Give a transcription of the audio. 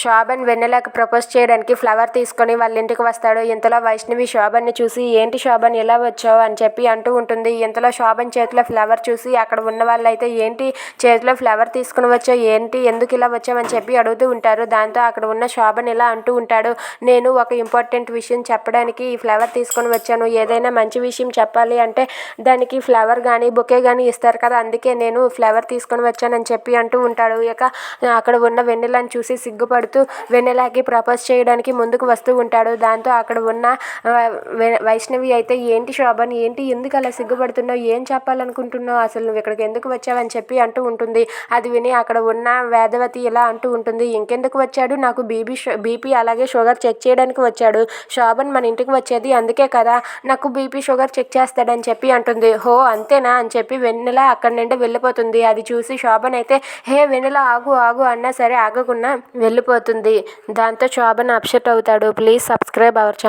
శోభన్ వెన్నెలకు ప్రపోజ్ చేయడానికి ఫ్లవర్ తీసుకొని వాళ్ళ ఇంటికి వస్తాడు. ఇంతలో వైష్ణవి శోభన్ని చూసి ఏంటి శోభన్ ఇలా వచ్చావు? అని చెప్పి అంటూ ఉంటుంది. ఇంతలో శోభన్ చేతిలో ఫ్లవర్ చూసి అక్కడ ఉన్న వాళ్ళైతే ఏంటి? చేతిలో ఫ్లవర్ తీసుకుని వచ్చావు? ఏంటి? ఎందుకు ఇలా వచ్చావని చెప్పి అడుగుతూ ఉంటారు. దాంతో అక్కడ ఉన్న శోభన్ ఇలా అంటూ ఉంటాడు నేను ఒక ఇంపార్టెంట్ విషయం చెప్పడానికి ఈ ఫ్లవర్ తీసుకొని వచ్చాను. ఏదైనా మంచి విషయం చెప్పాలి అంటే దానికి ఫ్లవర్ కానీ బొకే కానీ ఇస్తారు కదా. అందుకే నేను ఫ్లవర్ తీసుకొని వచ్చానని చెప్పి అంటూ ఉంటాడు. ఇక అక్కడ ఉన్న వెన్నెలను చూసి సిగ్గుపడుతూ వెన్నెలకి ప్రపోజ్ చేయడానికి ముందుకు వస్తూ ఉంటాడు. దాంతో అక్కడ ఉన్న వైష్ణవి అయితే ఏంటి శోభన్? ఏంటి? ఎందుకు అలా సిగ్గుపడుతున్నావు? ఏం చెప్పాలనుకుంటున్నావు? అసలు నువ్వు ఇక్కడికి ఎందుకు వచ్చావని చెప్పి అంటూ ఉంటుంది. అది విని అక్కడ ఉన్న వేదవతి ఇలా అంటూ ఉంటుంది. ఇంకెందుకు వచ్చాడు? నాకు బీబీ బీపీ అలాగే షుగర్ చెక్ చేయడానికి వచ్చాడు. శోభన్ మన ఇంటికి వచ్చేది అందుకే కదా. నాకు బీపీ షుగర్ చెక్ చేస్తాడని చెప్పి అంటుంది. హో అంతేనా? అని చెప్పి వెన్నెల అక్కడి నుండి వెళ్ళిపోతుంది. అది చూసి శోభన్ అయితే హే వెన్నెల ఆగు ఆగు అన్నా సరే ఆగకుండా వెళ్ళిపోతుంది. దాంతో శోభన్ అప్సెట్ అవుతాడు. Please subscribe our channel.